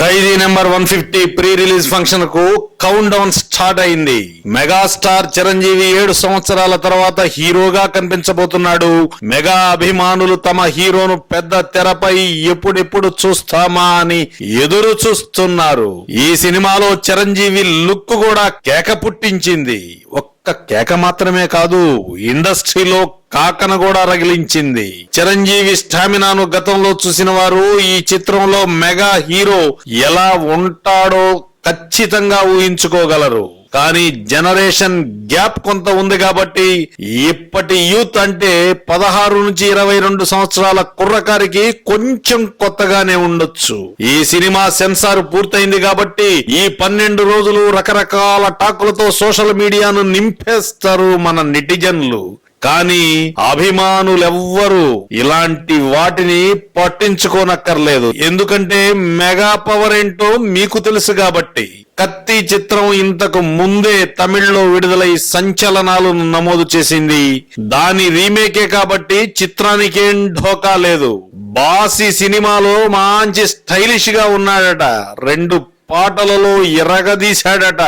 Khaidi number one fifty pre release ఫంక్షన్కు count down start అయింది. Megastar Chiranjeevi ఏడు సంవత్సరాల తర్వాత హీరోగా కనిపించబోతున్నాడు. మెగా అభిమానులు తమ హీరోను పెద్ద తెరపై ఎప్పుడెప్పుడు చూస్తామా అని ఎదురు చూస్తున్నారు. ఈ సినిమాలో చిరంజీవి లుక్ కూడా కేక పుట్టించింది. ఒక్క కేక మాత్రమే కాదు ఇండస్ట్రీలో కాకన కూడా రగిలించింది. చిరంజీవి స్టామినాను గతంలో చూసిన వారు ఈ చిత్రంలో మెగా హీరో ఎలా ఉంటాడో ఖచ్చితంగా ఊహించుకోగలరు. కానీ జనరేషన్ గ్యాప్ కొంత ఉంది కాబట్టి ఇప్పటి యూత్ అంటే పదహారు నుంచి ఇరవై రెండు సంవత్సరాల కుర్రకారికి కొంచెం కొత్తగానే ఉండొచ్చు. ఈ సినిమా సెన్సార్ పూర్తయింది కాబట్టి ఈ పన్నెండు రోజులు రకరకాల టాకులతో సోషల్ మీడియాను నింపేస్తారు మన నెటిజన్లు. కానీ అభిమానులెవ్వరూ ఇలాంటి వాటిని పట్టించుకోనక్కర్లేదు. ఎందుకంటే మెగా పవర్ ఏంటో మీకు తెలుసు కాబట్టి. కత్తి చిత్రం ఇంతకు ముందే తమిళ్ళో విడుదలై సంచలనాలు నమోదు చేసింది. దాని రీమేకే కాబట్టి చిత్రానికేం ఢోకా లేదు. బాసి సినిమాలో మంచి స్టైలిష్గా ఉన్నాడట. రెండు పాటలలో ఎరగదీశాడట.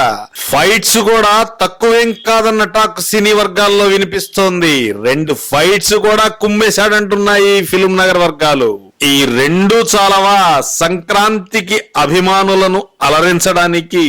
ఫైట్స్ కూడా తక్కువేం కాదన్న టాక్ సినీ వర్గాల్లో వినిపిస్తోంది. రెండు ఫైట్స్ కూడా కుమ్మేశాడంటున్నాయి ఫిలిం నగర్ వర్గాలు. ఈ రెండు చాలవా సంక్రాంతికి అభిమానులను అలరించడానికి?